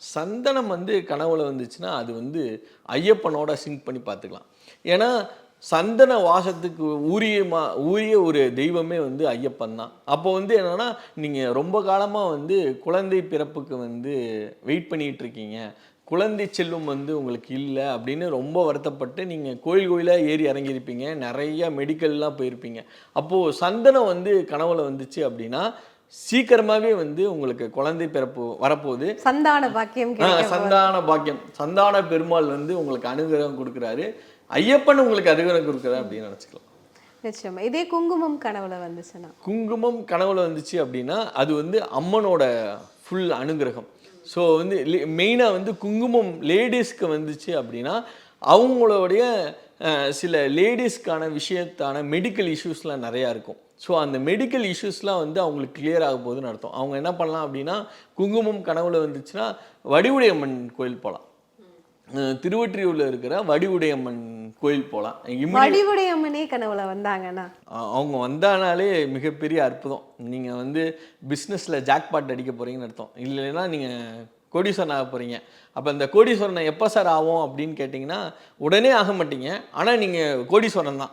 சந்தனம் வந்து கனவுல வந்துச்சுன்னா அது வந்து ஐயப்பனோட சிங்க் பண்ணி பார்த்துக்கலாம். ஏன்னா சந்தன வாசத்துக்கு உரிய மா உரிய ஒரு தெய்வமே வந்து ஐயப்பன் தான். அப்போ வந்து என்னன்னா நீங்கள் ரொம்ப காலமாக வந்து குழந்தை பிறப்புக்கு வந்து வெயிட் பண்ணிட்டு இருக்கீங்க. குழந்தை செல்வம் வந்து உங்களுக்கு இல்லை அப்படின்னு ரொம்ப வருத்தப்பட்டு நீங்கள் கோயில் கோயிலாக ஏறி இறங்கியிருப்பீங்க. நிறைய மெடிக்கல்லாம் போயிருப்பீங்க. அப்போது சந்தனம் வந்து கனவுல வந்துச்சு அப்படின்னா சீக்கிரமாகவே வந்து உங்களுக்கு குழந்தை பிறப்பு வரப்போகுது. சந்தான பாக்கியம் சந்தான பாக்கியம். சந்தான பெருமாள் வந்து உங்களுக்கு அனுகிரகம் கொடுக்குறாரு. ஐயப்பன் உங்களுக்கு அனுகிரகம் கொடுக்குறாரு அப்படின்னு நினச்சிக்கலாம். நிச்சயமா. இதே குங்குமம் கனவுல வந்துச்சுன்னா? குங்குமம் கனவுல வந்துச்சு அப்படின்னா அது வந்து அம்மனோட ஃபுல் அனுகிரகம். ஸோ வந்து மெயினாக வந்து குங்குமம் லேடிஸ்க்கு வந்துச்சு அப்படின்னா அவங்களுடைய சில லேடிஸ்க்கான விஷயத்தான மெடிக்கல் இஷ்யூஸ்லாம் நிறையா இருக்கும். ஸோ அந்த மெடிக்கல் இஷ்யூஸ்லாம் வந்து அவங்களுக்கு கிளியர் ஆக போகுதுன்னு அர்த்தம். அவங்க என்ன பண்ணலாம் அப்படின்னா குங்குமம் கனவுல வந்துச்சுன்னா வடிவுடையம்மன் கோயில் போகலாம் திருவொற்றியூரில் இருக்கிற வடிவுடையம்மன் கோயில் போகலாம் வடிவுடைய அம்மனே கனவுல வந்தாங்கன்னா? அவங்க வந்தானாலே மிகப்பெரிய அற்புதம். நீங்கள் வந்து பிஸ்னஸில் ஜாக்பாட் அடிக்க போகிறீங்கன்னு அர்த்தம். இல்லைன்னா நீங்கள் கோடீஸ்வரன் ஆக போகிறீங்க அப்போ இந்த கோடீஸ்வரனை எப்போ சார் ஆகும் அப்படின்னு கேட்டிங்கன்னா உடனே ஆக மாட்டீங்க. ஆனால் நீங்கள் கோடீஸ்வரன் தான்.